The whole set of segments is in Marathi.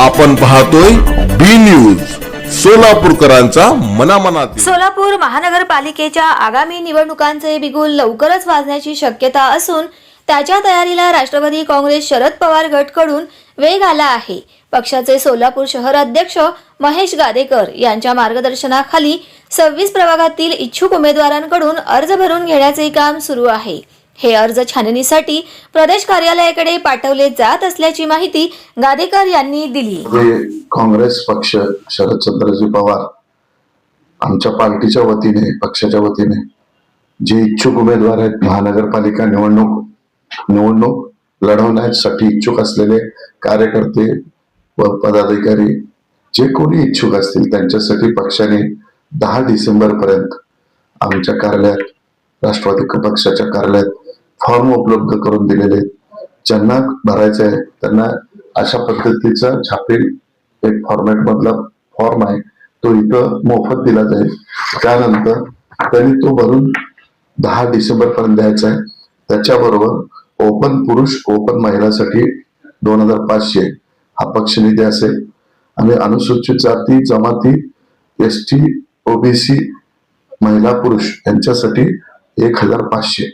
आपण पाहतोय बी न्यूज सोलापूरकरांचा मनामनात सोलापूर महानगरपालिकेच्या आगामी निवडणुकांचे बिगुल लवकरच वाजण्याची शक्यता असून त्याच्या तयारीला राष्ट्रवादी काँग्रेस शरद पवार गटकडून वेग आला आहे. पक्षाचे सोलापूर शहर अध्यक्ष महेश गादेकर यांच्या मार्गदर्शनाखाली सव्वीस प्रभागातील इच्छुक उमेदवारांकडून अर्ज भरून घेण्याचे काम सुरू आहे. हे अर्ज छाननीसाठी प्रदेश कार्यालयाकडे पाठवले जात असल्याची माहिती गादेकर यांनी दिली. काँग्रेस पक्ष शरदचंद्रजी पवार आमच्या पार्टीच्या वतीने पक्षाच्या वतीने जे इच्छुक उमेदवार आहेत महानगरपालिका निवडणूक निवडणूक लढवण्यासाठी इच्छुक असलेले कार्यकर्ते व पदाधिकारी जे कोणी इच्छुक असतील त्यांच्यासाठी पक्षाने दहा डिसेंबर पर्यंत आमच्या कार्यालयात राष्ट्रवादी पक्षाच्या कार्यालयात फॉर्म उपलब्ध करून दिलेले आहेत. ज्यांना भरायचं आहे त्यांना अशा पद्धतीचा छापील एक फॉर्मॅट मधला फॉर्म आहे. तो इथं मोफत दिला जाईल. त्यानंतर त्यांनी तो भरून दहा डिसेंबर पर्यंत द्यायचा आहे. त्याच्याबरोबर ओपन पुरुष ओपन महिलासाठी दोन हजार पाचशे हा पक्ष निधी असेल. आणि अनुसूचित जाती जमाती एस टी ओबीसी महिला पुरुष यांच्यासाठी एक हजार पाचशे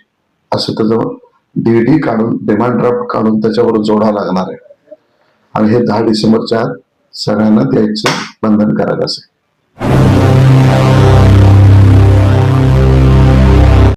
असं त्याचं डीडी काढून डिमांड ड्राफ्ट काढून त्याच्यावर जोडा लागणार आहे. आणि हे दहा डिसेंबरच्या आत सगळ्यांना द्यायचं बंधन करायला असेल.